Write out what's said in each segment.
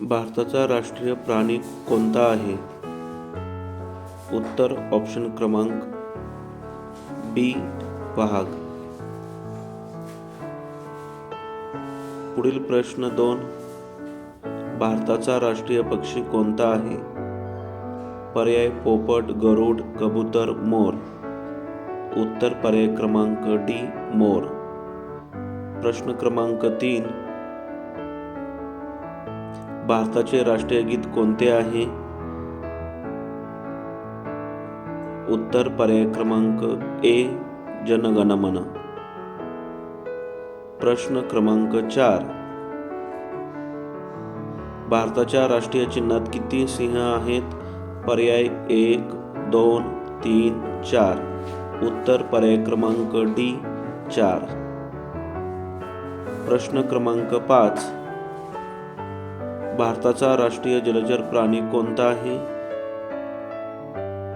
भारताचा राष्ट्रीय प्राणी कोणता आहे? उत्तर ऑप्शन क्रमांक बी वाघ पुढील प्रश्न दोन भारताचा राष्ट्रीय पक्षी कोणता आहे? पर्याय पोपट गरुड कबूतर मोर. उत्तर पर्याय क्रमांक डी मोर. प्रश्न क्रमांक तीन भारताचे राष्ट्रीय गीत कोणते आहे? उत्तर पर्याय क्रमांक ए जनगणमन. प्रश्न क्रमांक चार. भारताच्या राष्ट्रीय चिन्हात किती सिंह आहेत? पर्याय एक दोन तीन चार. उत्तर पर्याय क्रमांक डी चार. प्रश्न क्रमांक पाच. भारताचा राष्ट्रीय जलचर प्राणी कोणता आहे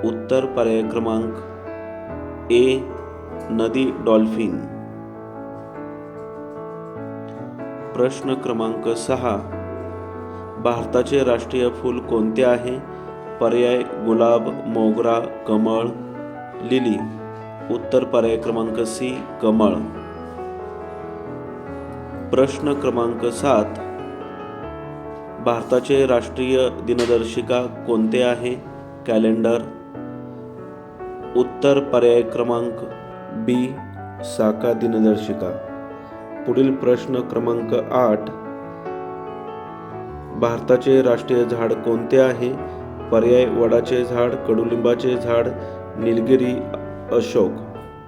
उत्तर पर्याय क्रमांक ए नदी डॉल्फिन. प्रश्न क्रमांक सहा. भारताचे राष्ट्रीय फूल कोणते आहे? पर्याय गुलाब मोगरा कमळ लिली. उत्तर पर्याय क्रमांक सी कमळ. प्रश्न क्रमांक सात. भारताचे राष्ट्रीय दिनदर्शिका कोणते आहे? कॅलेंडर. उत्तर पर्याय क्रमांक बी साका दिनदर्शिका. पुढील प्रश्न क्रमांक आठ. भारताचे राष्ट्रीय झाड कोणते आहे? पर्याय वडाचे झाड कडुलिंबाचे झाड निलगिरी अशोक.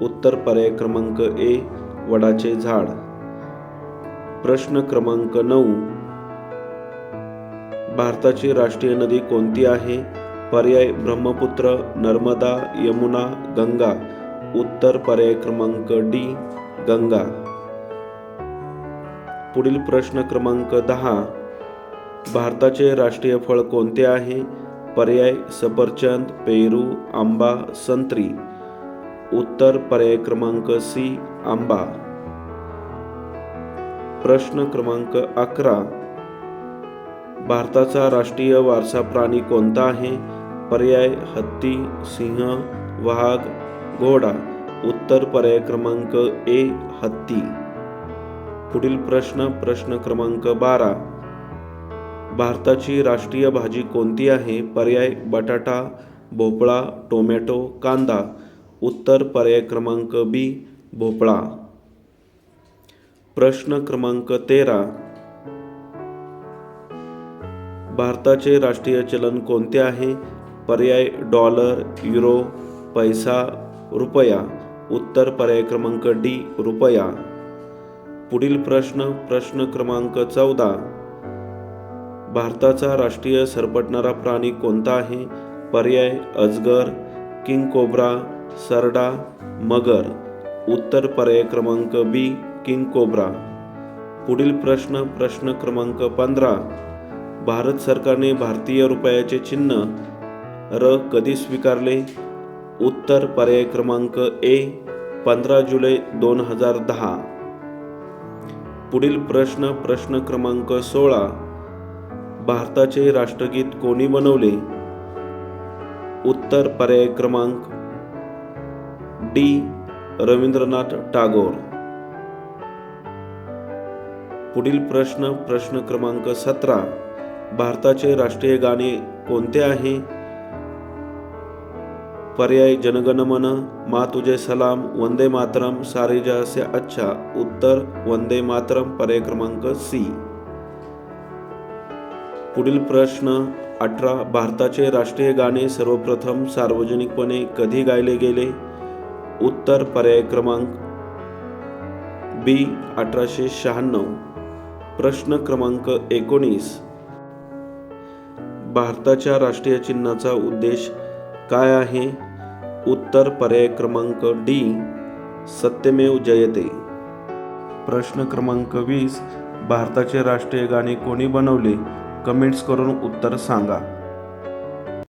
उत्तर पर्याय क्रमांक ए वडाचे झाड. प्रश्न क्रमांक नऊ. भारताची राष्ट्रीय नदी कोणती आहे? पर्याय ब्रह्मपुत्र नर्मदा यमुना गंगा. उत्तर पर्याय क्रमांक डी गंगा. पुढील प्रश्न क्रमांक दहा. भारताचे राष्ट्रीय फळ कोणते आहे? पर्याय सफरचंद पेरू आंबा संत्री. उत्तर पर्याय क्रमांक सी आंबा. प्रश्न क्रमांक अकरा. भारताचा राष्ट्रीय वारसा प्राणी कोणता आहे? पर्याय हत्ती सिंह वाघ घोडा. उत्तर पर्याय क्रमांक ए हत्ती. पुढील प्रश्न प्रश्न क्रमांक बारा. भारताची राष्ट्रीय भाजी कोणती आहे? पर्याय बटाटा भोपळा टोमॅटो कांदा. उत्तर पर्याय क्रमांक बी भोपळा. प्रश्न क्रमांक तेरा. भारताचे राष्ट्रीय चलन कोणते आहे? पर्याय डॉलर युरो पैसा रुपया. उत्तर पर्याय क्रमांक डी रुपया. पुढील प्रश्न प्रश्न क्रमांक चौदा. भारताचा राष्ट्रीय सरपटणारा प्राणी कोणता आहे? पर्याय अजगर किंग कोब्रा सरडा मगर. उत्तर पर्याय क्रमांक बी किंग कोब्रा. पुढील प्रश्न प्रश्न क्रमांक पंधरा. भारत सरकारने भारतीय रुपयाचे चिन्ह र कधी स्वीकारले? उत्तर पर्याय क्रमांक ए पंधरा जुलै दोन हजार दहा. पुढील प्रश्न प्रश्न क्रमांक सोळा. भारताचे राष्ट्रगीत कोणी बनवले? उत्तर पर्याय क्रमांक डी रवींद्रनाथ टागोर. पुढील प्रश्न प्रश्न क्रमांक सतरा. भारताचे राष्ट्रीय गाणे कोणते आहे? पर्याय जनगणमन मा तुझे सलाम वंदे मातरम सारे जहाँ अच्छा उत्तर वंदे मातरम पर्याय क्रमांक सी पुढील प्रश्न अठरा. भारताचे राष्ट्रीय गाणे सर्वप्रथम सार्वजनिकपणे कधी गायले गेले? उत्तर पर्याय क्रमांक बी अठराशे शहाण्णव. प्रश्न क्रमांक एकोणीस. भारताच्या राष्ट्रीय चिन्हाचा उद्देश काय आहे? उत्तर पर्याय क्रमांक डी सत्यमेव जयते. प्रश्न क्रमांक वीस भारताचे राष्ट्रीय गाणे कोणी बनवले? कमेंट्स करून उत्तर सांगा.